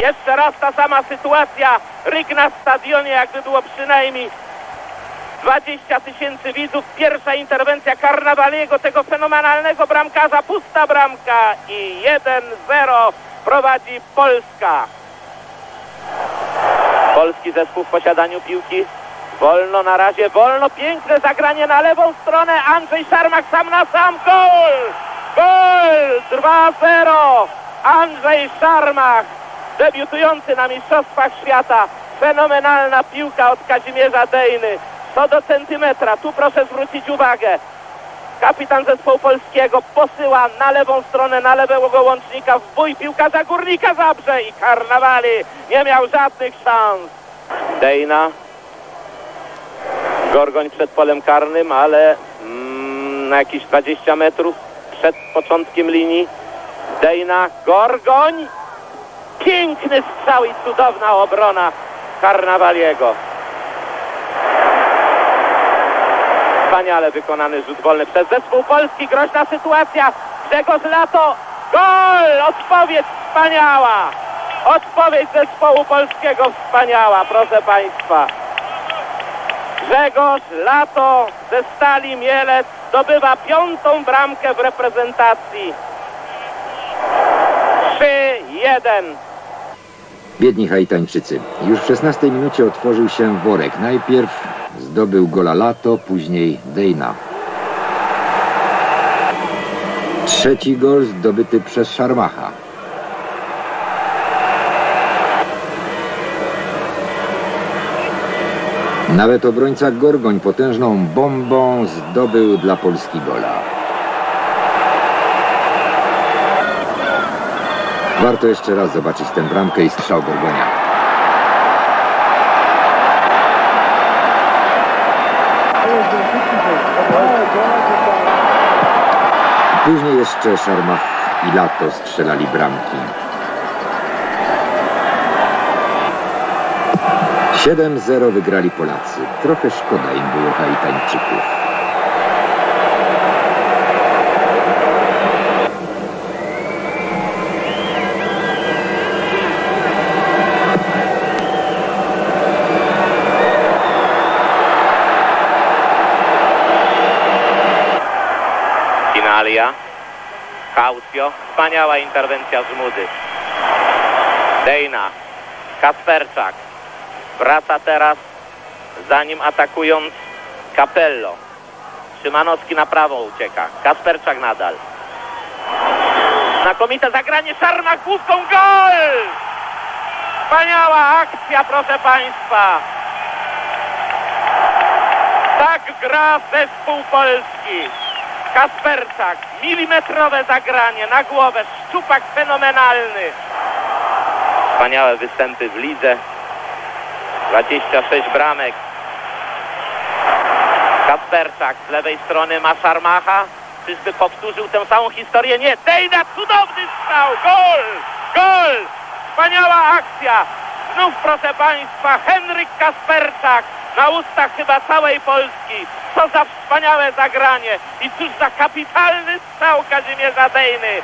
Jeszcze raz ta sama sytuacja. Ryk na stadionie, jakby było przynajmniej 20 tysięcy widzów. Pierwsza interwencja Karnawaliego, tego fenomenalnego bramkarza. Pusta bramka i 1-0 prowadzi Polska. Polski zespół w posiadaniu piłki. Wolno na razie, wolno, piękne zagranie na lewą stronę. Andrzej Szarmak sam na sam. Gol! Gol! 2-0. Andrzej Szarmach, debiutujący na Mistrzostwach Świata. Fenomenalna piłka od Kazimierza Dejny. Co do centymetra. Tu proszę zwrócić uwagę. Kapitan zespołu polskiego posyła na lewą stronę, na lewego łącznika w bój piłkarza Górnika Zabrze i Karnawali nie miał żadnych szans. Dejna. Gorgoń przed polem karnym, ale mm, na jakieś 20 metrów przed początkiem linii. Dejna, Gorgoń. Piękny strzał i cudowna obrona Karnawaliego. Wspaniale wykonany rzut wolny przez zespół Polski. Groźna sytuacja. Grzegorz Lato. Gol! Odpowiedź wspaniała. Odpowiedź zespołu polskiego wspaniała, proszę Państwa. Grzegorz Lato ze Stali Mielec zdobywa piątą bramkę w reprezentacji. 3-1. Biedni Haitańczycy. Już w 16 minucie otworzył się worek. Najpierw zdobył gola Lato, później Dejna. Trzeci gol zdobyty przez Szarmacha. Nawet obrońca Gorgoń potężną bombą zdobył dla Polski gola. Warto jeszcze raz zobaczyć tę bramkę i strzał Gorgonia. Później jeszcze Szarmach i Lato strzelali bramki. 7-0 wygrali Polacy. Trochę szkoda im było Haitańczyków. Wspaniała interwencja z Mudy. Dejna. Kasperczak. Wraca teraz za nim atakując Capello. Szymanowski na prawą ucieka. Kasperczak nadal. Znakomite zagranie Szarma główką. Gol! Wspaniała akcja, proszę Państwa. Tak gra zespół Polski. Kasperczak, milimetrowe zagranie na głowę, szczupak fenomenalny. Wspaniałe występy w lidze. 26 bramek. Kasperczak z lewej strony ma Szarmacha. Czyżby powtórzył tę samą historię? Nie. Dejna, cudowny strzał. Gol! Gol! Wspaniała akcja. Znów, proszę Państwa, Henryk Kasperczak na ustach chyba całej Polski. Co za wspaniałe zagranie i cóż za kapitalny strzał Kazimierza Dejny.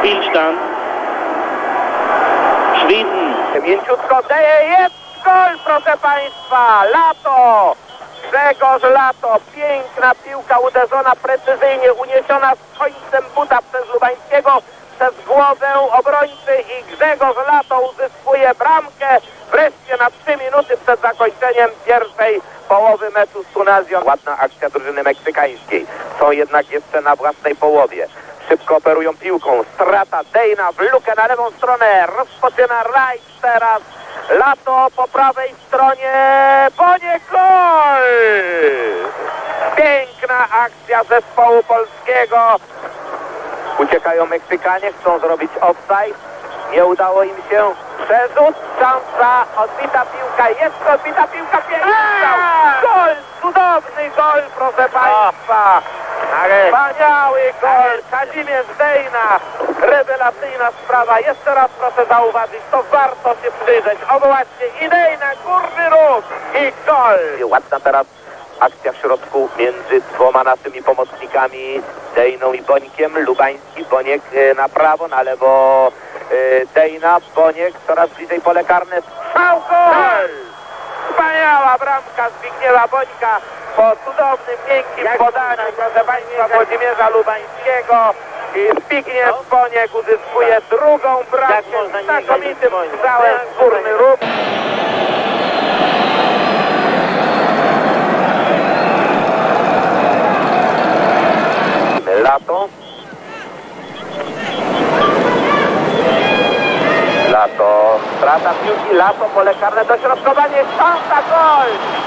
Spielstand. Schweden. Mięciutko daje jest gol, proszę Państwa. Lato. Grzegorz Lato. Piękna piłka uderzona precyzyjnie, uniesiona z końcem buta przez Lubańskiego przez głowę obrońcy i Grzegorz Lato uzyskuje bramkę wreszcie na 3 minuty przed zakończeniem pierwszej połowy meczu z Tunazją. Ładna akcja drużyny meksykańskiej. Są jednak jeszcze na własnej połowie. Szybko operują piłką. Strata Dejna w lukę na lewą stronę. Rozpoczyna Rajc teraz. Lato po prawej stronie. Bonie gol! Piękna akcja zespołu polskiego. Uciekają Meksykanie, chcą zrobić offside. Nie udało im się. Przerzut, szansa, odbita piłka, jest odbita piłka, piękny strzał. Gol, cudowny gol, proszę Państwa. Wspaniały gol, Kazimierz Dejna. Rewelacyjna sprawa. Jeszcze raz proszę zauważyć, to warto się przyjrzeć. O właśnie, i Dejna, górny ruch i gol. Ładna teraz akcja w środku między dwoma naszymi pomocnikami, Dejną i Bońkiem. Lubański, Boniek e, na prawo, na lewo e, Dejna, Boniek coraz bliżej pole karne. Strzał gol! Wspaniała bramka Zbigniewa Bońka po cudownym, miękkim podaniu, proszę Państwa, Włodzimierza Lubańskiego. I Zbigniew Boniek uzyskuje drugą bramkę znakomitym strzałem w górny róg. Lato. Lato, strata piłki, lato, pole karne, dośrodkowanie, szansa, gol!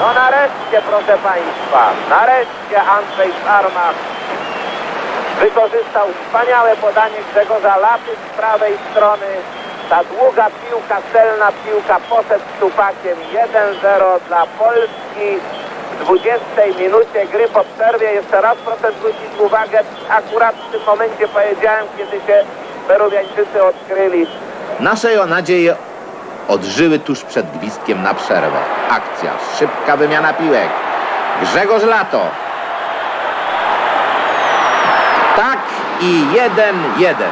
No nareszcie, proszę Państwa, nareszcie Andrzej Szarmach wykorzystał wspaniałe podanie Grzegorza Laty z prawej strony. Ta długa piłka, celna piłka poszedł stupakiem 1-0 dla Polski. W 20 minucie gry po przerwie jeszcze raz proszę zwrócić uwagę, akurat w tym momencie powiedziałem, kiedy się Peruwiańczycy odkryli. Nasze nadzieje odżyły tuż przed gwizdkiem na przerwę. Akcja, szybka wymiana piłek. Grzegorz Lato. Tak i jeden, jeden.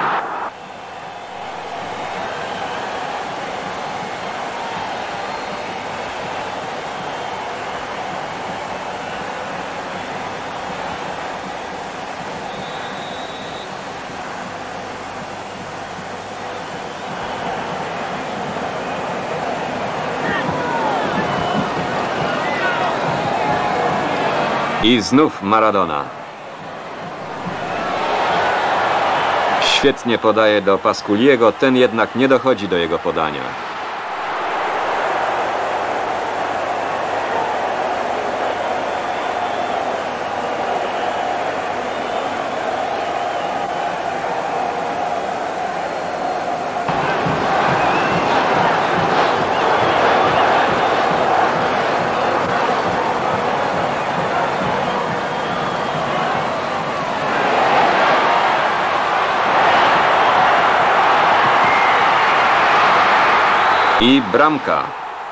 I znów Maradona. Świetnie podaje do Pasculiego, ten jednak nie dochodzi do jego podania. I bramka.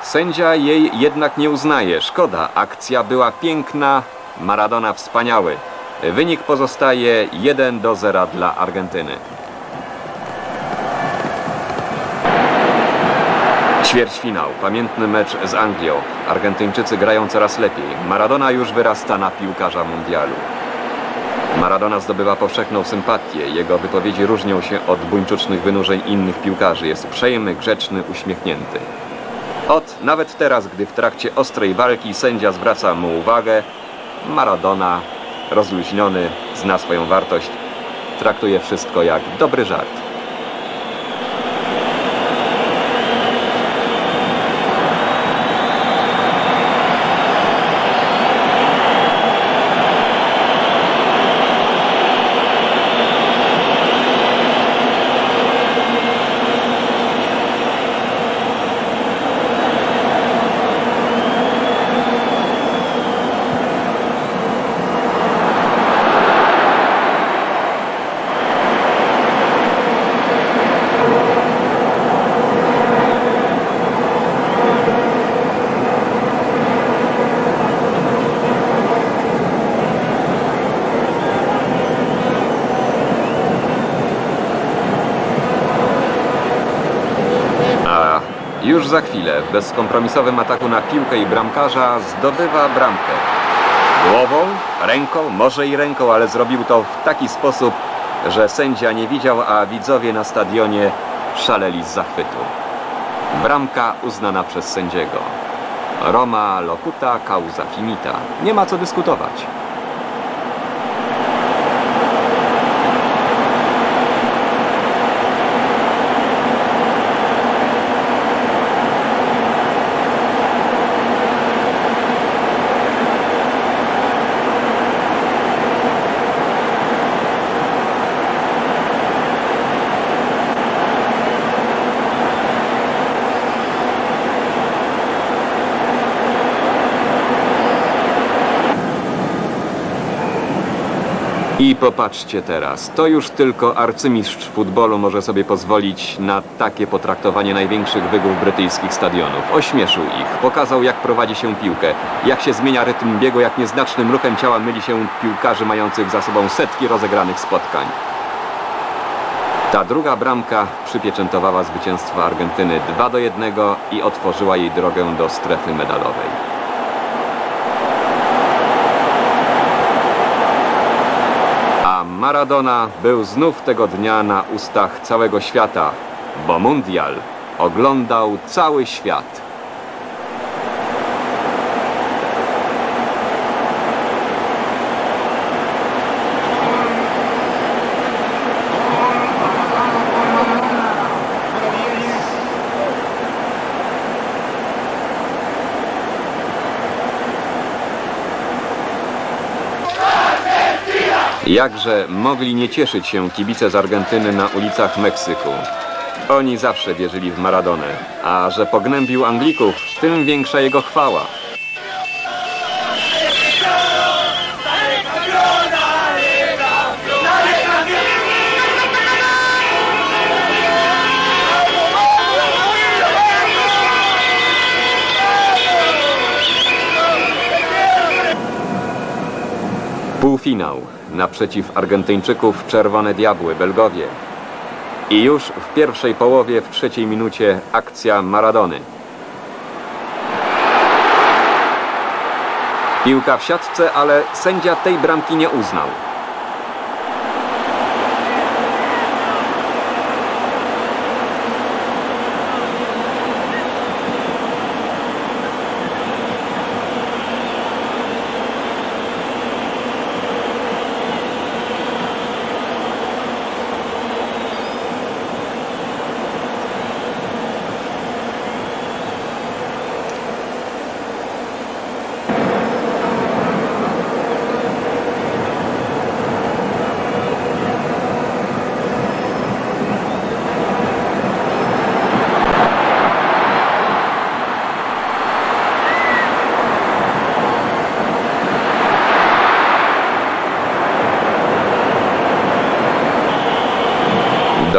Sędzia jej jednak nie uznaje. Szkoda, akcja była piękna, Maradona wspaniały. Wynik pozostaje 1 do 0 dla Argentyny. Ćwierćfinał. Pamiętny mecz z Anglią. Argentyńczycy grają coraz lepiej. Maradona już wyrasta na piłkarza mundialu. Maradona zdobywa powszechną sympatię. Jego wypowiedzi różnią się od buńczucznych wynurzeń innych piłkarzy. Jest przejmy, grzeczny, uśmiechnięty. Ot, nawet teraz, gdy w trakcie ostrej walki sędzia zwraca mu uwagę, Maradona, rozluźniony, zna swoją wartość, traktuje wszystko jak dobry żart. A już za chwilę w bezkompromisowym ataku na piłkę i bramkarza zdobywa bramkę. Głową, ręką, może i ręką, ale zrobił to w taki sposób, że sędzia nie widział, a widzowie na stadionie szaleli z zachwytu. Bramka uznana przez sędziego. Roma locuta causa finita. Nie ma co dyskutować. I popatrzcie teraz, to już tylko arcymistrz futbolu może sobie pozwolić na takie potraktowanie największych wygód brytyjskich stadionów. Ośmieszył ich, pokazał jak prowadzi się piłkę, jak się zmienia rytm biegu, jak nieznacznym ruchem ciała myli się piłkarzy mających za sobą setki rozegranych spotkań. Ta druga bramka przypieczętowała zwycięstwo Argentyny 2 do 1 i otworzyła jej drogę do strefy medalowej. A Maradona był znów tego dnia na ustach całego świata, bo mundial oglądał cały świat. Jakże mogli nie cieszyć się kibice z Argentyny na ulicach Meksyku. Oni zawsze wierzyli w Maradonę, a że pognębił Anglików, tym większa jego chwała. Półfinał. Naprzeciw Argentyńczyków Czerwone Diabły, Belgowie. I już w pierwszej połowie, w trzeciej minucie akcja Maradony. Piłka w siatce, ale sędzia tej bramki nie uznał.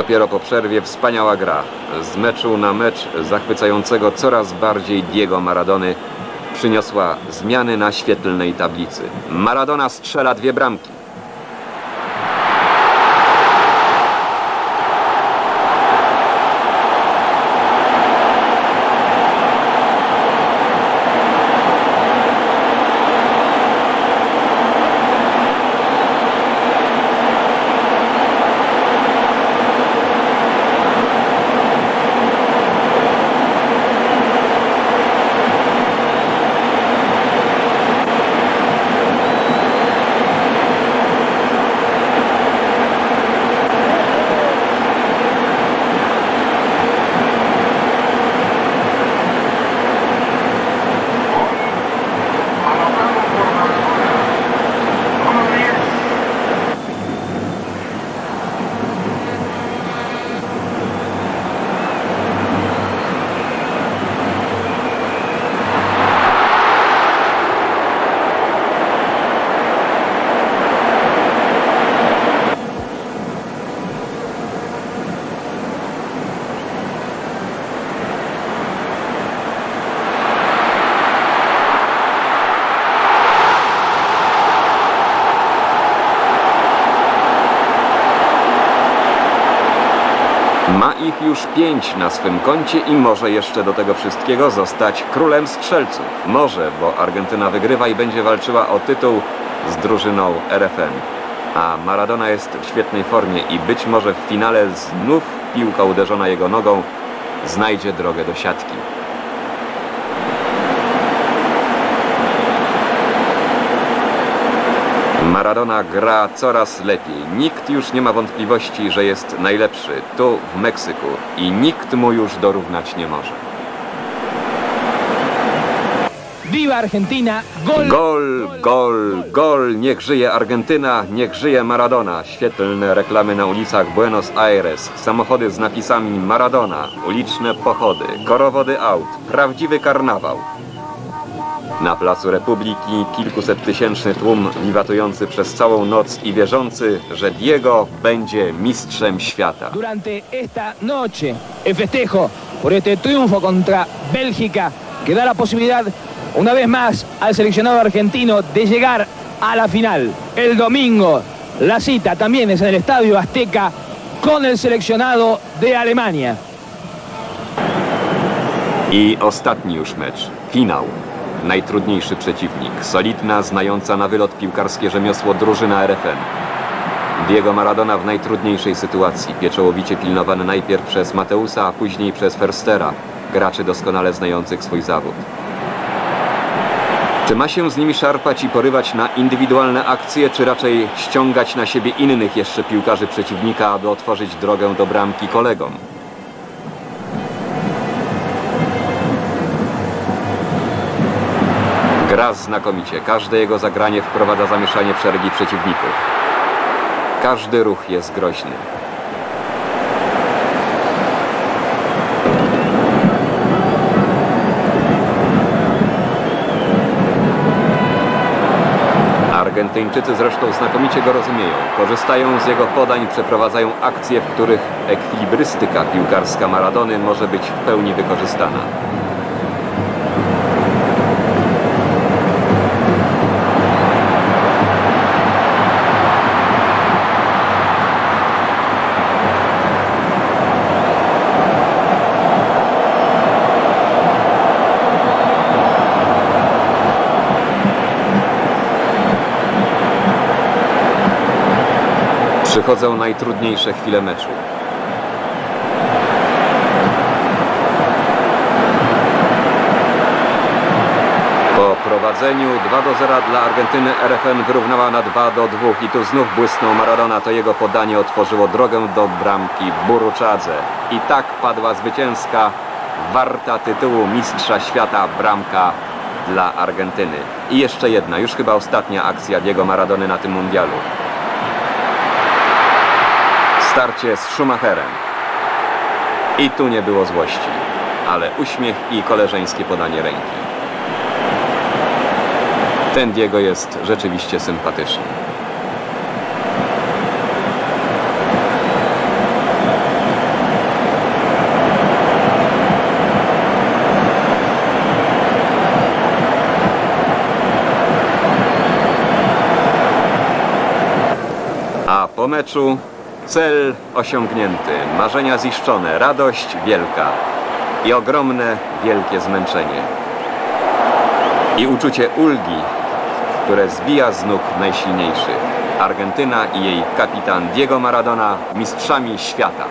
Dopiero po przerwie wspaniała gra. Z meczu na mecz zachwycającego coraz bardziej Diego Maradony przyniosła zmiany na świetlnej tablicy. Maradona strzela dwie bramki. Ma ich już pięć na swym koncie i może jeszcze do tego wszystkiego zostać królem strzelców. Może, bo Argentyna wygrywa i będzie walczyła o tytuł z drużyną RFN. A Maradona jest w świetnej formie i być może w finale znów piłka uderzona jego nogą znajdzie drogę do siatki. Maradona gra coraz lepiej. Nikt już nie ma wątpliwości, że jest najlepszy tu w Meksyku i nikt mu już dorównać nie może. Viva Argentina, gol. Gol, gol, gol, niech żyje Argentyna, niech żyje Maradona. Świetlne reklamy na ulicach Buenos Aires, samochody z napisami Maradona, uliczne pochody, korowody aut, prawdziwy karnawał. Na Placu Republiki kilkuset tysięczny tłum wiwatujący przez całą noc i wierzący, że Diego będzie mistrzem świata. Durante esta noche, el festejo por este triunfo contra Bélgica, que da la posibilidad una vez más al seleccionado argentino de llegar a la final. El domingo, la cita también es en el Estadio Azteca con el seleccionado de Alemania. I ostatni już mecz, finał. Najtrudniejszy przeciwnik, solidna, znająca na wylot piłkarskie rzemiosło drużyna RFN. Diego Maradona w najtrudniejszej sytuacji, pieczołowicie pilnowany najpierw przez Mateusa, a później przez Ferstera, graczy doskonale znających swój zawód. Czy ma się z nimi szarpać i porywać na indywidualne akcje, czy raczej ściągać na siebie innych jeszcze piłkarzy przeciwnika, aby otworzyć drogę do bramki kolegom? Gra znakomicie. Każde jego zagranie wprowadza zamieszanie w szeregi przeciwników. Każdy ruch jest groźny. Argentyńczycy zresztą znakomicie go rozumieją. Korzystają z jego podań, przeprowadzają akcje, w których ekwilibrystyka piłkarska Maradony może być w pełni wykorzystana. Przychodzą najtrudniejsze chwile meczu. Po prowadzeniu 2 do 0 dla Argentyny RFN wyrównała na 2 do 2 i tu znów błysnął Maradona. To jego podanie otworzyło drogę do bramki Buruczadze. I tak padła zwycięska, warta tytułu mistrza świata bramka dla Argentyny. I jeszcze jedna, już chyba ostatnia akcja Diego Maradony na tym mundialu. Starcie z Schumacherem. I tu nie było złości, ale uśmiech i koleżeńskie podanie ręki. Ten Diego jest rzeczywiście sympatyczny. A po meczu cel osiągnięty, marzenia ziszczone, radość wielka i ogromne, wielkie zmęczenie. I uczucie ulgi, które zbija z nóg najsilniejszych. Argentyna i jej kapitan Diego Maradona mistrzami świata.